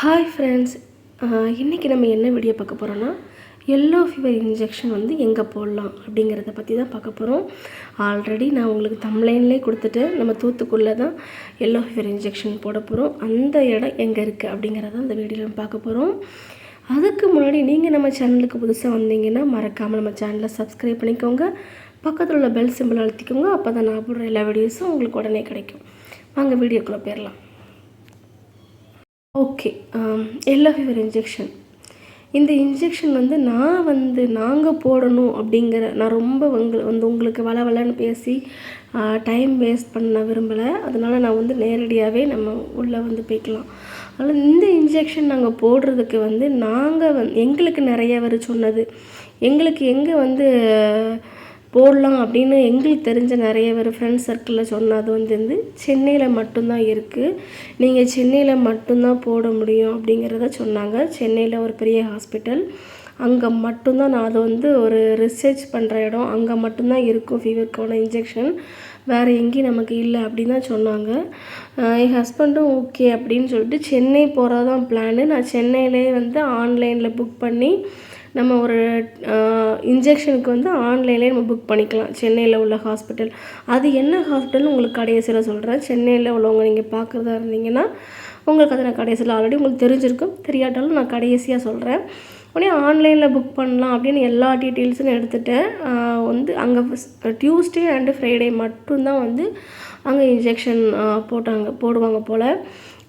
Hi friends இன்றைக்கி நம்ம என்ன வீடியோ பார்க்க போகிறோன்னா எல்லோ ஃபீவர் இன்ஜெக்ஷன் வந்து எங்கே போடலாம் அப்படிங்கிறத பற்றி தான் பார்க்க போகிறோம் ஆல்ரெடி நான் உங்களுக்கு தம்லைன்லேயே கொடுத்துட்டு நம்ம தூத்துக்குள்ளே தான் எல்லோ ஃபீவர் இன்ஜெக்ஷன் போட போகிறோம் அந்த இடம் எங்கே இருக்குது அப்படிங்கிறத அந்த வீடியோவில் பார்க்க போகிறோம் அதுக்கு முன்னாடி நீங்கள் நம்ம சேனலுக்கு புதுசாக வந்தீங்கன்னா மறக்காமல் நம்ம சேனலை சப்ஸ்கிரைப் பண்ணிக்கோங்க. பக்கத்தில் உள்ள பெல் சிம்பிள் அழுத்திக்கோங்க. அப்போ தான் நான் போடுற எல்லா வீடியோஸும் உங்களுக்கு உடனே கிடைக்கும். வாங்க வீடியோக்குள்ளே போயிடலாம். ஓகே எல்லோ ஃபீவர் இன்ஜெக்ஷன் இந்த இன்ஜெக்ஷன் வந்து நான் வந்து நாங்கள் போடணும் அப்படிங்கிற நான் ரொம்ப உங்க வந்து உங்களுக்கு வள வளன்னு பேசி டைம் வேஸ்ட் பண்ண விரும்பலை. அதனால் நான் வந்து நேரடியாகவே நம்ம உள்ளே வந்து போய்க்கலாம். அதனால் இந்த இன்ஜெக்ஷன் நாங்கள் போடுறதுக்கு வந்து நாங்கள் வந் எங்களுக்கு நிறைய வர சொன்னது. எங்களுக்கு எங்கே வந்து போடலாம் அப்படின்னு எங்களுக்கு தெரிஞ்ச நிறைய பேர் ஃப்ரெண்ட்ஸ் சர்க்கிளில் சொன்னது வந்து வந்து சென்னையில் மட்டும்தான் இருக்குது நீங்கள் சென்னையில் மட்டும்தான் போட முடியும் அப்படிங்கிறத சொன்னாங்க. சென்னையில் ஒரு பெரிய ஹாஸ்பிட்டல் அங்கே மட்டும்தான் நான் அதை வந்து ஒரு ரிசர்ச் பண்ணுற இடம். அங்கே மட்டும்தான் இருக்கும் ஃபீவருக்கான இன்ஜெக்ஷன் வேறு எங்கேயும் நமக்கு இல்லை அப்படின்னு தான் சொன்னாங்க. என் ஹஸ்பண்டும் ஓகே அப்படின்னு சொல்லிட்டு சென்னை போகிறதான் பிளானு நான் சென்னையிலே வந்து ஆன்லைனில் புக் பண்ணி நம்ம ஒரு இன்ஜெக்ஷனுக்கு வந்து ஆன்லைன்லேயே நம்ம புக் பண்ணிக்கலாம். சென்னையில் உள்ள ஹாஸ்பிட்டல் அது என்ன ஹாஸ்பிட்டல்னு உங்களுக்கு கடைசியில் சொல்கிறேன் சென்னையில் உள்ளவங்க நீங்கள் பார்க்குறதா இருந்தீங்கன்னா உங்களுக்கு அதை நான் கடைசியில் ஆல்ரெடி உங்களுக்கு தெரிஞ்சிருக்கும். தெரியாட்டாலும் நான் கடைசியாக சொல்கிறேன் உடனே ஆன்லைனில் புக் பண்ணலாம் அப்படின்னு எல்லா டீட்டெயில்ஸும் எடுத்துகிட்டேன் வந்து அங்கே டியூஸ்டே அண்டு ஃப்ரைடே மட்டும்தான் வந்து அங்கே இன்ஜெக்ஷன் போட்டாங்க போடுவாங்க போல்.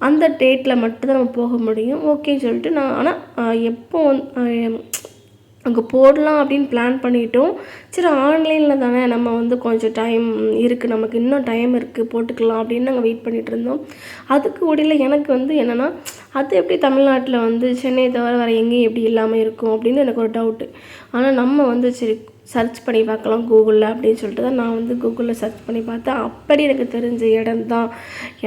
அந்த டேட்டில் மட்டும்தான் நம்ம போக முடியும். ஓகேன்னு சொல்லிட்டு நான் ஆனால் எப்போ அங்கே போடலாம் அப்படின்னு பிளான் பண்ணிட்டோம். சரி ஆன்லைனில் தானே நம்ம வந்து கொஞ்சம் டைம் இருக்குது நமக்கு இன்னும் டைம் இருக்குது போட்டுக்கலாம் அப்படின்னு நாங்கள் வெயிட் பண்ணிகிட்டு இருந்தோம். அதுக்கு முடியல எனக்கு வந்து என்னென்னா அது எப்படி தமிழ்நாட்டில் வந்து சென்னை தவிர வேறு எங்கேயும் எப்படி இல்லாமல் இருக்கும் அப்படின்னு எனக்கு ஒரு டவுட்டு ஆனால் நம்ம வந்து சரி சர்ச் பண்ணி பார்க்கலாம் கூகுளில் அப்படின்னு சொல்லிட்டு தான் நான் வந்து கூகுளில் சர்ச் பண்ணி பார்த்தேன். அப்படி எனக்கு தெரிஞ்ச இடம் தான்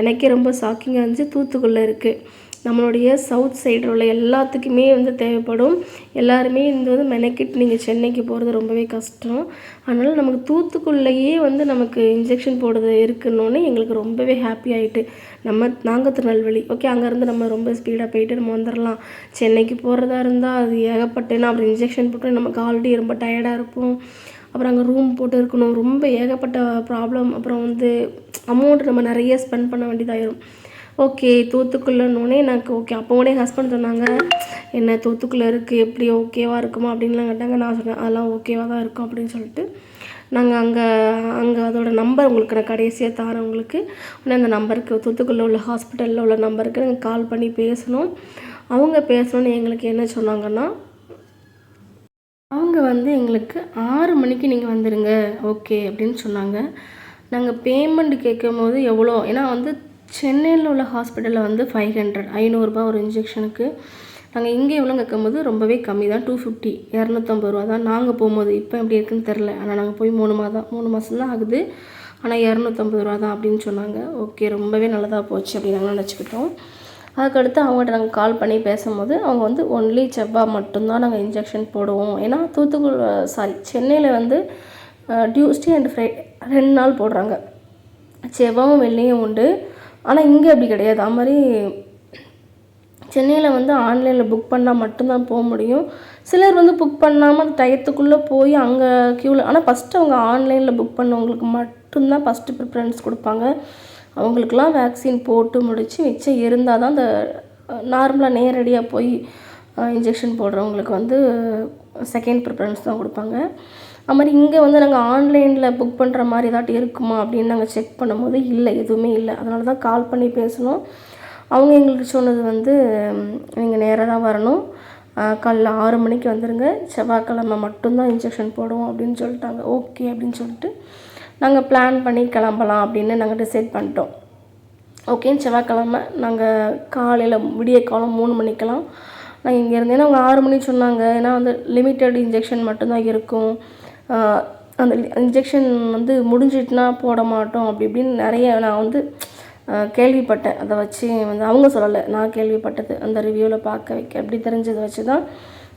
எனக்கே ரொம்ப ஷாக்கிங்காக இருந்துச்சு. தூத்துக்குள்ளே இருக்குது நம்மளுடைய சவுத் சைடில் உள்ள எல்லாத்துக்குமே வந்து தேவைப்படும். எல்லாருமே இந்த வந்து மெனக்கிட்டு நீங்கள் சென்னைக்கு போகிறது ரொம்பவே கஷ்டம். அதனால் நமக்கு தூத்துக்குள்ளேயே வந்து நமக்கு இன்ஜெக்ஷன் போடுறது இருக்குன்னொன்னே எங்களுக்கு ரொம்பவே ஹாப்பி ஆகிட்டு நம்ம நாங்கள் திருநெல்வேலி. ஓகே அங்கேருந்து நம்ம ரொம்ப ஸ்பீடாக போயிட்டு நம்ம வந்துடலாம் சென்னைக்கு போகிறதா இருந்தால் அது ஏகப்பட்டேன்னா அப்புறம் இன்ஜெக்ஷன் போட்டு நமக்கு ஆல்ரெடி ரொம்ப டயர்டாக இருப்போம். அப்புறம் அங்கே ரூம் போட்டு இருக்கணும். ரொம்ப ஏகப்பட்ட ப்ராப்ளம் அப்புறம் வந்து அமௌண்ட் நம்ம நிறைய ஸ்பெண்ட் பண்ண வேண்டியதாயிரும். ஓகே தூத்துக்குள்ளனோடனே எனக்கு ஓகே அப்போ கூட ஹஸ்பண்ட் சொன்னாங்க என்ன தூத்துக்குள்ளே இருக்குது எப்படி ஓகேவாக இருக்குமா அப்படின்லாம் கேட்டாங்க. நான் சொன்னேன் அதெல்லாம் ஓகேவாக தான் இருக்கும் அப்படின்னு சொல்லிட்டு நாங்கள் அங்கே அங்கே அதோடய நம்பர் உங்களுக்கு நான் கடைசியாக தரேன் உங்களுக்கு. உடனே அந்த நம்பருக்கு தூத்துக்குள்ளே உள்ள ஹாஸ்பிட்டலில் உள்ள நம்பருக்கு நாங்கள் கால் பண்ணி பேசணும் அவங்க பேசணும்னு எங்களுக்கு என்ன சொன்னாங்கன்னா அவங்க வந்து எங்களுக்கு ஆறு மணிக்கு நீங்கள் வந்துடுங்க ஓகே அப்படின்னு சொன்னாங்க. நாங்கள் பேமெண்ட் கேட்கும் போது எவ்வளோ ஏன்னா வந்து சென்னையில் உள்ள ஹாஸ்பிட்டலில் வந்து ஃபைவ் ஹண்ட்ரட் ஐநூறுரூபா ஒரு இன்ஜெக்ஷனுக்கு நாங்கள் இங்கே எவ்வளோ கேட்கும்போது ரொம்பவே கம்மி தான் டூ ஃபிஃப்டி இரநூத்தம்பது ரூபா தான். நாங்கள் போகும்போது இப்போ எப்படி இருக்குன்னு தெரில ஆனால் நாங்கள் போய் மூணு மாதம் மூணு மாதம் தான் ஆகுது. ஆனால் இரநூத்தம்பது ரூபா தான் அப்படின்னு சொன்னாங்க. ஓகே ரொம்பவே நல்லதாக போச்சு அப்படின்னு நாங்கள் நினச்சிக்கிட்டோம். அதுக்கடுத்து அவங்ககிட்ட நாங்கள் கால் பண்ணி பேசும்போது அவங்க வந்து ஒன்லி செவ்வாய் மட்டும்தான் நாங்கள் இன்ஜெக்ஷன் போடுவோம். ஏன்னா தூத்துக்குடி சாரி சென்னையில் வந்து டியூஸ்டே அண்ட் ஃப்ரை ரெண்டு நாள் போடுறாங்க. செவ்வாயும் வெள்ளியும் உண்டு. ஆனால் இங்கே அப்படி கிடையாது. அது மாதிரி சென்னையில் வந்து ஆன்லைனில் புக் பண்ணால் மட்டும்தான் போக முடியும். சிலர் வந்து புக் பண்ணாமல் அந்த டயத்துக்குள்ளே போய் அங்கே க்யூவில் ஆனால் ஃபஸ்ட்டு அவங்க ஆன்லைனில் புக் பண்ணவங்களுக்கு மட்டும்தான் ஃபஸ்ட்டு ப்ரிஃபரன்ஸ் கொடுப்பாங்க. அவங்களுக்குலாம் வேக்சின் போட்டு முடித்து மிச்சம் இருந்தால் தான் அந்த நார்மலாக நேரடியாக போய் இன்ஜெக்ஷன் போடுறவங்களுக்கு வந்து செகண்ட் ப்ரிஃபரன்ஸ் தான் கொடுப்பாங்க. அது மாதிரி இங்கே வந்து நாங்கள் ஆன்லைனில் புக் பண்ணுற மாதிரி ஏதாட்டி இருக்குமா அப்படின்னு நாங்கள் செக் பண்ணும்போது இல்லை எதுவுமே இல்லை. அதனால தான் கால் பண்ணி பேசணும். அவங்க எங்களுக்கு சொன்னது வந்து நீங்கள் நேராக தான் வரணும். காலைல ஆறு மணிக்கு வந்துடுங்க செவ்வாய்க்கிழமை மட்டும்தான் இன்ஜெக்ஷன் போடுவோம் அப்படின்னு சொல்லிட்டாங்க. ஓகே அப்படின்னு சொல்லிட்டு நாங்கள் பிளான் பண்ணி கிளம்பலாம் அப்படின்னு நாங்கள் டிசைட் பண்ணிட்டோம். ஓகேன்னு செவ்வாய்க்கிழமை நாங்கள் காலையில் விடிய காலம் மூணு மணிக்கெல்லாம் நான் இங்கே இருந்தேன் அவங்க ஆறு மணி சொன்னாங்க. ஏன்னா வந்து லிமிட்டட் இன்ஜெக்ஷன் மட்டும்தான் இருக்கும். அந்த இன்ஜெக்ஷன் வந்து முடிஞ்சிட்டுனா போட மாட்டோம். அப்படி இப்படின்னு நிறைய நான் வந்து கேள்விப்பட்டேன். அதை வச்சு வந்து அவங்க சொல்லலை. நான் கேள்விப்பட்டது அந்த ரிவ்யூவில் பார்க்க வைக்க. அப்படி தெரிஞ்சதை வச்சு தான்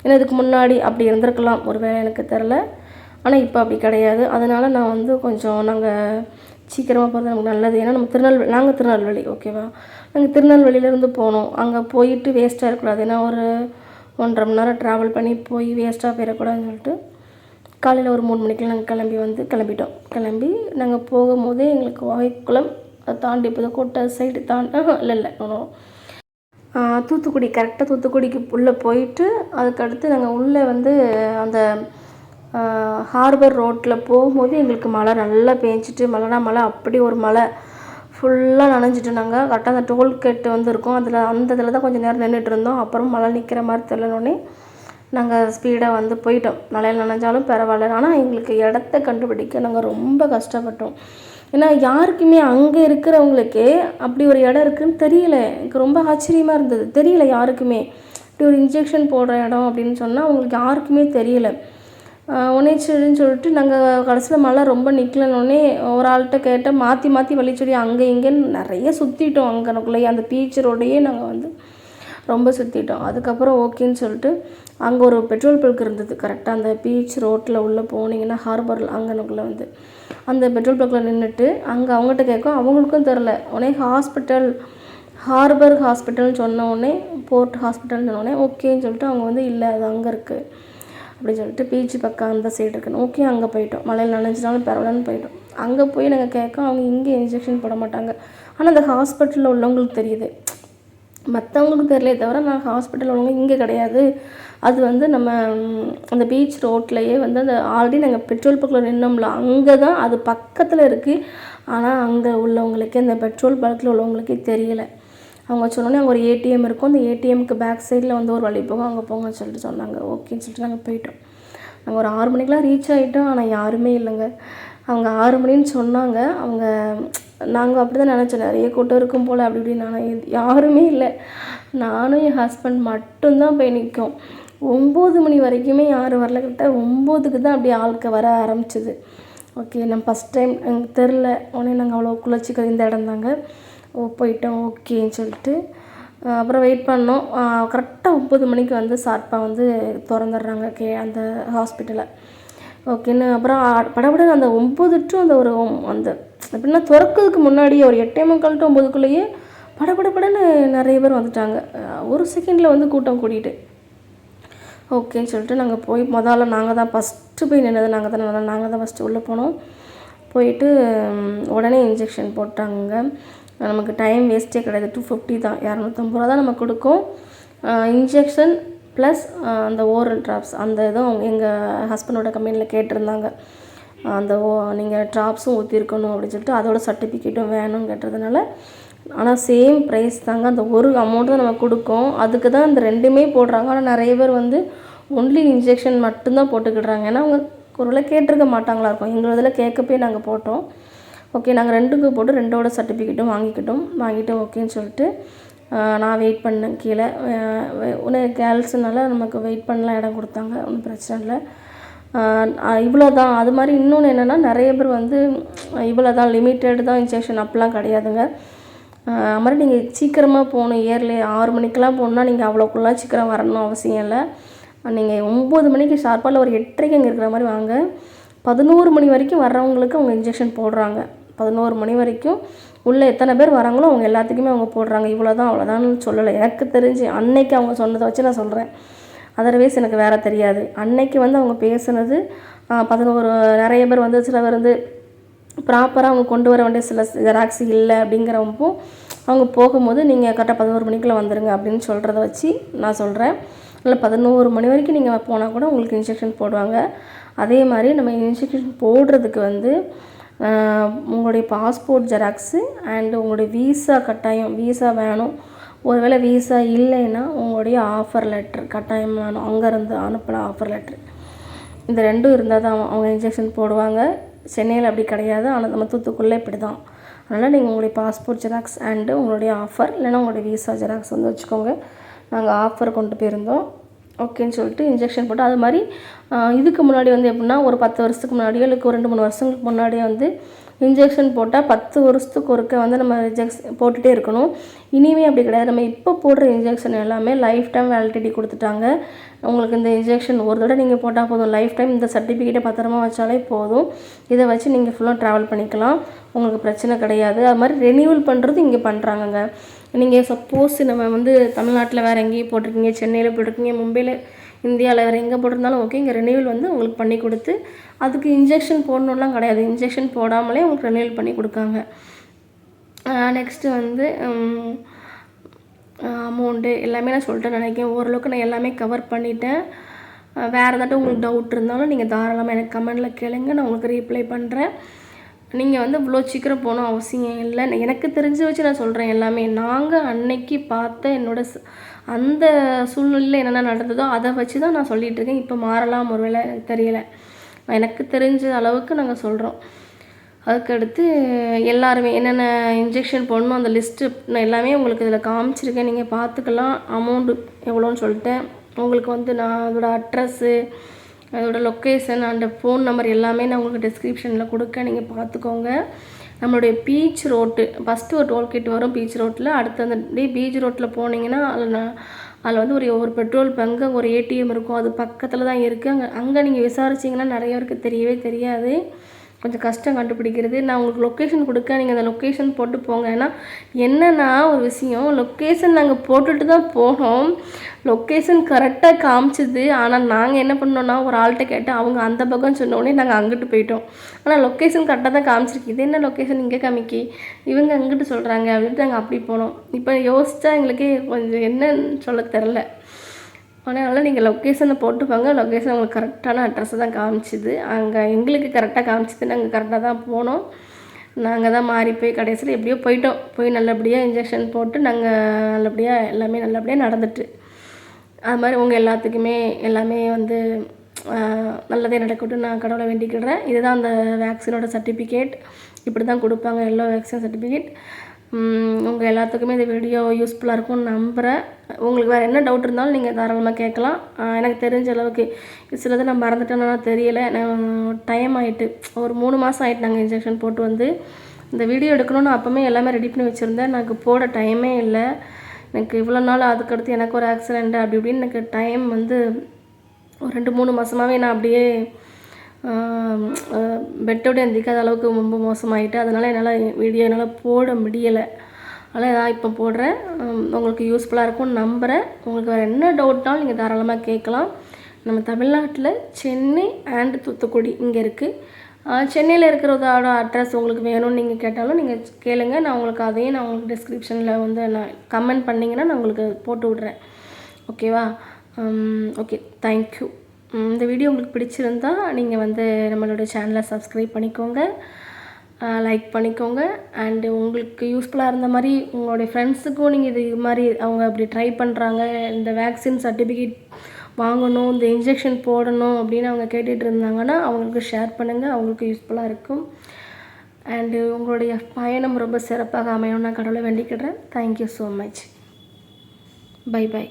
ஏன்னா இதுக்கு முன்னாடி அப்படி இருந்திருக்கலாம். ஒரு வேளை எனக்கு தெரில. ஆனால் இப்போ அப்படி கிடையாது. அதனால் நான் வந்து கொஞ்சம் நாங்கள் சீக்கிரமாக போகிறது நமக்கு நல்லது. ஏன்னா நம்ம திருநெல்வேலி நாங்கள் திருநெல்வேலி ஓகேவா நாங்கள் திருநெல்வேலியிலேருந்து போனோம். அங்கே போயிட்டு வேஸ்ட்டாக இருக்கக்கூடாது. ஏன்னா ஒரு ஒன்றரை மணி நேரம் ட்ராவல் பண்ணி போய் வேஸ்ட்டாக போயிடக்கூடாதுன்னு சொல்லிட்டு காலையில் ஒரு மூணு மணிக்கு நாங்கள் கிளம்பி வந்து கிளம்பிட்டோம். கிளம்பி நாங்கள் போகும்போதே எங்களுக்கு வாய்க்குளம் அதை தாண்டி இப்போ கோட்டை சைடு தாண்டி இல்லை இல்லை தூத்துக்குடி கரெக்டாக தூத்துக்குடிக்கு உள்ளே போயிட்டு அதுக்கடுத்து நாங்கள் உள்ளே வந்து அந்த ஹார்பர் ரோட்டில் போகும்போது எங்களுக்கு மழை நல்லா பேஞ்சிட்டு மழைனா மழை அப்படி ஒரு மழை. ஃபுல்லாக நனைஞ்சிட்டு நாங்கள் கரெக்டாக அந்த டோல்கேட்டு வந்து இருக்கும் அதில் அந்த இதில் தான் கொஞ்சம் நேரம் நின்றுட்டு இருந்தோம். அப்புறம் மழை நிற்கிற மாதிரி தெரியலனோடனே நாங்கள் ஸ்பீடாக வந்து போயிட்டோம். மழையில் நனைஞ்சாலும் பரவாயில்ல. ஆனால் எங்களுக்கு இடத்த கண்டுபிடிக்க நாங்கள் ரொம்ப கஷ்டப்பட்டோம். ஏன்னா யாருக்குமே அங்கே இருக்கிறவங்களுக்கே அப்படி ஒரு இடம் இருக்குதுன்னு தெரியல. எனக்கு ரொம்ப ஆச்சரியமாக இருந்தது. தெரியல யாருக்குமே. இப்படி ஒரு இன்ஜெக்ஷன் போடுற இடம் அப்படின்னு சொன்னால் அவங்களுக்கு யாருக்குமே தெரியல. உடனே சரின்னு சொல்லிட்டு நாங்கள் கடைசியில் மழை ரொம்ப நிற்கலன்னொடனே ஒரு ஆள்கிட்ட கேட்டால் மாற்றி மாற்றி வழிச்செடி அங்கே இங்கேன்னு நிறைய சுற்றிட்டோம் அங்கனக்குள்ளேயே. அந்த பீச் ரோடையே நாங்கள் வந்து ரொம்ப சுற்றிட்டோம் அதுக்கப்புறம் ஓகேன்னு சொல்லிட்டு அங்கே ஒரு பெட்ரோல் பல்க் இருந்தது. கரெக்டாக அந்த பீச் ரோட்டில் உள்ளே போனீங்கன்னா ஹார்பரில் அங்கனக்குள்ளே வந்து. அந்த பெட்ரோல் பல்கில் நின்றுட்டு அங்கே அவங்ககிட்ட கேட்கும் அவங்களுக்கும் தெரில உடனே ஹாஸ்பிட்டல் ஹார்பர் ஹாஸ்பிட்டல்னு சொன்ன உடனே போர்ட் ஹாஸ்பிட்டல்னு சொன்னோடனே ஓகேன்னு சொல்லிட்டு அவங்க வந்து இல்லை அது அங்கே இருக்குது அப்படின்னு சொல்லிட்டு பீச் பக்கம் அந்த சைடு இருக்குன்னு ஓகே அங்கே போயிட்டோம். மழையில் நனைஞ்சினாலும் பரவாயில்லன்னு போயிட்டோம். அங்கே போய் நாங்கள் கேட்க அவங்க இங்கே இன்ஜெக்ஷன் போட மாட்டாங்க. ஆனால் அந்த ஹாஸ்பிட்டலில் உள்ளவங்களுக்கு தெரியுது. மற்றவங்களுக்கு தெரியலையே தவிர நான் ஹாஸ்பிட்டல் உள்ளவங்க இங்கே கிடையாது. அது வந்து நம்ம அந்த பீச் ரோட்லேயே வந்து அந்த ஆல்ரெடி நாங்கள் பெட்ரோல் பக்கில் நின்னோம்ல அங்கே தான் அது பக்கத்தில் இருக்குது ஆனால் அங்கே உள்ளவங்களுக்கே அந்த பெட்ரோல் பங்க்கில் உள்ளவங்களுக்கே தெரியலை. அவங்க சொன்னோன்னே அங்கே ஒரு ஏடிஎம் இருக்கும். அந்த ஏடிஎம்க்கு பேக் சைடில் வந்து ஒரு வழி போகும். அங்கே போங்கன்னு சொல்லிட்டு சொன்னாங்க. ஓகேன்னு சொல்லிட்டு நாங்கள் போயிட்டோம். நாங்கள் ஒரு ஆறு மணிக்கெலாம் ரீச் ஆகிட்டோம் ஆனால் யாருமே இல்லைங்க. அவங்க ஆறு மணின்னு சொன்னாங்க. அவங்க நாங்கள் அப்படி தான் நினச்சோம். நிறைய கூட்டம் இருக்கும் போல் அப்படி இப்படி நான் யாருமே இல்லை. நானும் என் ஹஸ்பண்ட் மட்டும்தான் போய் நிற்கும் ஒம்பது மணி வரைக்குமே யாரும் வரல. கிட்ட ஒம்போதுக்கு தான் அப்படியே ஆளுக்கு வர ஆரம்பிச்சிது. ஓகே நம்ம ஃபஸ்ட் டைம் எங்களுக்கு தெரில உடனே நாங்கள் அவ்வளோ குளிச்சிக்க இந்த இடம் தாங்க. ஓ போயிட்டோம் ஓகேன்னு சொல்லிட்டு அப்புறம் வெயிட் பண்ணோம். கரெக்டாக ஒம்பது மணிக்கு வந்து ஷார்ப்பாக வந்து திறந்துடுறாங்க கே அந்த ஹாஸ்பிட்டலை ஓகேன்னு அப்புறம் ஆ- அந்த ஒம்பது டு அந்த ஒரு அந்த எப்படின்னா திறக்கிறதுக்கு முன்னாடியே ஒரு எட்டே முக்கால் டு ஒம்பதுக்குள்ளேயே படபடபடன்னு நிறைய பேர் வந்துட்டாங்க. ஒரு செகண்டில் வந்து கூட்டம் கூட்டிகிட்டு ஓகேன்னு சொல்லிட்டு நாங்கள் போய் முதல்ல நாங்கள் தான் ஃபஸ்ட்டு போய் நின்னது நாங்கள் தான் நாங்கள் தான் ஃபஸ்ட்டு உள்ளே போனோம். போயிட்டு உடனே இன்ஜெக்ஷன் போட்டாங்க. நமக்கு டைம் வேஸ்ட்டே கிடையாது. டூ ஃபிஃப்டி தான். இரநூத்தம்பது ரூபா தான் நம்ம கொடுக்கும். இன்ஜெக்ஷன் ப்ளஸ் அந்த ஓரல் ட்ராப்ஸ் அந்த இதுவும் அவங்க எங்கள் ஹஸ்பண்டோட கம்பெனியில் கேட்டிருந்தாங்க. அந்த ஓ நீங்கள் ட்ராப்ஸும் ஊற்றிருக்கணும் அப்படின்னு சொல்லிட்டு அதோட சர்டிஃபிகேட்டும் வேணும்னு கேட்டதுனால ஆனால் சேம் ப்ரைஸ் தாங்க. அந்த ஒரு அமௌண்ட் தான் நம்ம கொடுக்கோம். அதுக்கு தான் இந்த ரெண்டுமே போடுறாங்க. ஆனால் நிறைய பேர் வந்து ஒன்லி இன்ஜெக்ஷன் மட்டும்தான் போட்டுக்கிடுறாங்க. ஏன்னா அவங்க ஒருவேளை கேட்டிருக்க மாட்டாங்களா இருக்கும். எங்களதில் இதில் நாங்கள் போட்டோம். ஓகே நாங்கள் ரெண்டுக்கு போட்டு ரெண்டோட சர்டிஃபிகேட்டும் வாங்கிக்கிட்டோம். வாங்கிட்டு ஓகேன்னு சொல்லிட்டு நான் வெயிட் பண்ணேன் கீழே. உன்னை கேர்ள்ஸுனால நமக்கு வெயிட் பண்ணலாம் இடம் கொடுத்தாங்க. ஒன்றும் பிரச்சனை இல்லை. இவ்வளோ தான் அது மாதிரி இன்னொன்று என்னென்னா நிறைய பேர் வந்து இவ்வளோ தான் லிமிட்டெட் தான் இன்ஜெக்ஷன் அப்பெல்லாம் கிடையாதுங்க. அது மாதிரி நீங்கள் சீக்கிரமாக போகணும் இயர்லி ஆறு மணிக்கெலாம் போகணுன்னா நீங்கள் அவ்வளோக்குள்ளே சீக்கிரம் வரணும் அவசியம் இல்லை. நீங்கள் ஒம்பது மணிக்கு ஷார்ப்பாக ஒரு எட்டரைக்கு அங்கே இருக்கிற மாதிரி வாங்க. பதினோரு மணி வரைக்கும் வர்றவங்களுக்கு அவங்க இன்ஜெக்ஷன் போடுறாங்க. பதினோரு மணி வரைக்கும் உள்ளே எத்தனை பேர் வராங்களோ அவங்க எல்லாத்துக்குமே அவங்க போடுறாங்க. இவ்வளோ தான் அவ்வளோதான்னு சொல்லலை. எனக்கு தெரிஞ்சு அன்னைக்கு அவங்க சொன்னதை வச்சு நான் சொல்கிறேன் அதர்வைஸ் எனக்கு வேறு தெரியாது. அன்னைக்கு வந்து அவங்க பேசுனது பதினோரு நிறைய பேர் வந்து சில பேர் வந்து ப்ராப்பராக அவங்க கொண்டு வர வேண்டிய சில ஜெராக்ஸ் இல்லை அப்படிங்கிறப்போ அவங்க போகும்போது நீங்கள் கரெக்டாக பதினோரு மணிக்குள்ளே வந்துடுங்க அப்படின்னு சொல்கிறத வச்சு நான் சொல்கிறேன் இல்லை பதினோரு மணி வரைக்கும் நீங்கள் போனால் கூட உங்களுக்கு இன்ஜெக்ஷன் போடுவாங்க. அதே மாதிரி நம்ம இன்ஜெக்ஷன் போடுறதுக்கு வந்து உங்களுடைய பாஸ்போர்ட் ஜெராக்ஸு அண்டு உங்களுடைய வீசா கட்டாயம் வீசா வேணும். ஒருவேளை வீசா இல்லைன்னா உங்களுடைய ஆஃபர் லெட்டர் கட்டாயம் வேணும். அங்கேருந்து அனுப்பின ஆஃபர் லெட்ரு இந்த ரெண்டும் இருந்தால் தான் அவங்க இன்ஜெக்ஷன் போடுவாங்க. சென்னையில் அப்படி கிடையாது. ஆனால் நம்ம தூத்துக்குள்ளே இப்படி தான் அதனால் நீங்கள் உங்களுடைய பாஸ்போர்ட் ஜெராக்ஸ் அண்டு உங்களுடைய ஆஃபர் இல்லைன்னா உங்களுடைய விசா ஜெராக்ஸ் வந்து வச்சுக்கோங்க. நாங்கள் ஆஃபர் கொண்டு போயிருந்தோம். ஓகேன்னு சொல்லிட்டு இன்ஜெக்ஷன் போட்டு அது மாதிரி இதுக்கு முன்னாடி வந்து எப்படின்னா ஒரு பத்து வருஷத்துக்கு முன்னாடியோ இல்லை ஒரு ரெண்டு மூணு வருஷங்களுக்கு முன்னாடியே வந்து இன்ஜெக்ஷன் போட்டால் பத்து வருஷத்துக்கு ஒருக்க வந்து நம்ம இன்ஜெக்ஷன் போட்டுகிட்டே இருக்கணும். இனிமே அப்படி கிடையாது. நம்ம இப்போ போடுற இன்ஜெக்ஷன் எல்லாமே லைஃப் டைம் வேலிடிட்டி கொடுத்துட்டாங்க. உங்களுக்கு இந்த இன்ஜெக்ஷன் ஒரு தடவை நீங்கள் போட்டால் போதும். லைஃப் டைம் இந்த சர்டிஃபிகேட்டை பத்திரமா வச்சாலே போதும். இதை வச்சு நீங்கள் ஃபுல்லாக ட்ராவல் பண்ணிக்கலாம். உங்களுக்கு பிரச்சனை கிடையாது. அது மாதிரி ரெனியூவல் பண்ணுறது இங்கே பண்ணுறாங்கங்க நீங்கள் சப்போஸ் நம்ம வந்து தமிழ்நாட்டில் வேறு எங்கேயும் போட்டிருக்கீங்க சென்னையில் போட்டிருக்கீங்க மும்பையில் இந்தியாவில் வேறு எங்கே போட்டிருந்தாலும் ஓகே இங்கே ரெனியூவல் வந்து உங்களுக்கு பண்ணி கொடுத்து அதுக்கு இன்ஜெக்ஷன் போடணும்லாம் கிடையாது. இன்ஜெக்ஷன் போடாமலே உங்களுக்கு ரெனியூவல் பண்ணி கொடுக்காங்க. நெக்ஸ்ட்டு வந்து அமௌண்ட்டு எல்லாமே நான் சொல்லிட்டேன் நினைக்கிறேன். ஓரளவுக்கு நான் எல்லாமே கவர் பண்ணிட்டேன். வேறு ஏதாட்டும் உங்களுக்கு டவுட் இருந்தாலும் நீங்கள் தாராளமாக எனக்கு கமெண்டில் கேளுங்க. நான் உங்களுக்கு ரீப்ளை பண்ணுறேன் நீங்கள் வந்து இவ்வளோ சீக்கிரம் போகணும் அவசியம் இல்லை. எனக்கு தெரிஞ்சு வச்சு நான் சொல்கிறேன் எல்லாமே. நாங்கள் அன்னைக்கு பார்த்த என்னோட அந்த சூழ்நிலையில் என்னென்ன நடந்ததோ அதை வச்சு தான் நான் சொல்லிகிட்டு இருக்கேன். இப்போ மாறலாம் ஒருவேளை எனக்கு தெரியல. எனக்கு தெரிஞ்ச அளவுக்கு நாங்கள் சொல்கிறோம் அதுக்கடுத்து எல்லாருமே என்னென்ன இன்ஜெக்ஷன் போடணும் அந்த லிஸ்ட்டு நான் எல்லாமே உங்களுக்கு இதில் காமிச்சிருக்கேன். நீங்கள் பார்த்துக்கலாம். அமௌண்ட்டு எவ்வளோன்னு சொல்லிட்டேன் உங்களுக்கு வந்து நான் அதோடய அட்ரஸ்ஸு அதோட லொக்கேஷன் அண்ட் ஃபோன் நம்பர் எல்லாமே நான் உங்களுக்கு டிஸ்கிரிப்ஷனில் கொடுக்க நீங்கள் பார்த்துக்கோங்க. நம்மளுடைய பீச் ரோட்டு ஃபஸ்ட்டு ஒரு டோல்கேட் வரும் பீச் ரோட்டில் அடுத்து அந்த டே பீச் ரோட்டில் போனீங்கன்னா அதில் நான் அதில் வந்து ஒரு ஒரு பெட்ரோல் பங்கு ஒரு ஏடிஎம் இருக்கும். அது பக்கத்தில் தான் இருக்குது அங்கே அங்கே நீங்கள் விசாரிச்சிங்கன்னா நிறைய பேருக்கு தெரியவே தெரியாது. கொஞ்சம் கஷ்டம் கண்டுபிடிக்கிறது. நான் உங்களுக்கு லொக்கேஷன் கொடுக்க நீங்கள் அந்த லொக்கேஷன் போட்டு போங்க. ஏன்னா என்னன்னா ஒரு விஷயம் லொக்கேஷன் நாங்கள் போட்டுட்டு தான் போனோம். லொக்கேஷன் கரெக்டாக காமிச்சிது. ஆனால் நாங்கள் என்ன பண்ணோம்னா ஒரு ஆள்கிட்ட கேட்டு அவங்க அந்த பக்கம் சொன்ன உடனே நாங்கள் அங்கிட்டு போயிட்டோம். ஆனால் லொக்கேஷன் கரெக்டாக தான் காமிச்சிருக்கு. இது என்ன லொக்கேஷன் இங்கே காமிக்கி? இவங்க அங்கிட்டு சொல்கிறாங்க அப்படின்ட்டு நாங்கள் அப்படி போனோம். இப்போ யோசித்தா எங்களுக்கே கொஞ்சம் என்னன்னு சொல்ல தெரில அதனால் நீங்கள் லொக்கேஷனை போட்டுப்பாங்க லொக்கேஷன் உங்களுக்கு கரெக்டான அட்ரஸை தான் காமிச்சிது. அங்கே எங்களுக்கு கரெக்டாக காமிச்சிது. நாங்கள் கரெக்டாக தான் போனோம். நாங்கள் தான் மாறி போய் கடைசியில் எப்படியோ போயிட்டோம். போய் நல்லபடியாக இன்ஜெக்ஷன் போட்டு நாங்கள் நல்லபடியாக எல்லாமே நல்லபடியாக நடந்துட்டு. அது மாதிரி உங்கள் எல்லாத்துக்குமே எல்லாமே வந்து நல்லதே நடக்கட்டும். நான் கடவுளை வேண்டிக்கிடுறேன் இதுதான் அந்த வேக்சினோட சர்டிஃபிகேட் இப்படி தான் கொடுப்பாங்க. எல்லோ வேக்சின் சர்டிஃபிகேட் உங்கள் எல்லாத்துக்குமே இந்த வீடியோ யூஸ்ஃபுல்லாக இருக்கும்னு நம்புகிறேன் உங்களுக்கு வேறு என்ன டவுட் இருந்தாலும் நீங்கள் தாராளமாக கேட்கலாம். எனக்கு தெரிஞ்ச அளவுக்கு சிலது நான் மறந்துட்டேன்னா தெரியலை. நான் டைம் ஆகிட்டு ஒரு மூணு மாதம் ஆகிட்டு நாங்கள் இன்ஜெக்ஷன் போட்டு வந்து. இந்த வீடியோ எடுக்கணும்னு அப்போமே எல்லாமே ரெடி பண்ணி வச்சுருந்தேன். எனக்கு போட டைமே இல்லை. எனக்கு இவ்வளோ நாள் அதுக்கடுத்து எனக்கு ஒரு ஆக்சிடெண்ட் அப்படி இப்படின்னு எனக்கு டைம் வந்து ஒரு ரெண்டு மூணு மாதமாகவே நான் அப்படியே பெட்டோட எந்திரிக்காத அளவுக்கு ரொம்ப மோசமாகிட்டு அதனால் என்னால் வீடியோ என்னால் போட முடியலை. அதனால் நான் இப்போ போடுறேன். உங்களுக்கு யூஸ்ஃபுல்லாக இருக்கும்னு நம்புகிறேன் உங்களுக்கு வேறு என்ன டவுட்னாலும் நீங்கள் தாராளமாக கேட்கலாம். நம்ம தமிழ்நாட்டில் சென்னை அண்ட் தூத்துக்குடி இங்கே இருக்குது சென்னையில் இருக்கிறதோட அட்ரஸ் உங்களுக்கு வேணும்னு நீங்கள் கேட்டாலும் நீங்கள் கேளுங்க. நான் உங்களுக்கு அதையும் நான் உங்களுக்கு டிஸ்கிரிப்ஷனில் வந்து நான் கமெண்ட் பண்ணிங்கன்னா நான் உங்களுக்கு போட்டு விட்றேன். ஓகேவா ஓகே தேங்க்யூ இந்த வீடியோ உங்களுக்கு பிடிச்சிருந்தா நீங்கள் வந்து நம்மளோட சேனலை சப்ஸ்கிரைப் பண்ணிக்கோங்க. லைக் பண்ணிக்கோங்க. அண்டு உங்களுக்கு யூஸ்ஃபுல்லாக இருந்த மாதிரி உங்களுடைய ஃப்ரெண்ட்ஸுக்கும் நீங்கள் இது மாதிரி அவங்க அப்படி ட்ரை பண்ணுறாங்க இந்த வேக்சின் சர்டிஃபிகேட் வாங்கணும் இந்த இன்ஜெக்ஷன் போடணும் அப்படின்னு அவங்க கேட்டுகிட்டு இருந்தாங்கன்னா அவங்களுக்கு ஷேர் பண்ணுங்கள் அவங்களுக்கு யூஸ்ஃபுல்லாக இருக்கும். அண்டு உங்களுடைய பயணம் ரொம்ப சிறப்பாக அமையணும்னு நான் கடவுளை வேண்டிக்கிடுறேன் thank you so much bye bye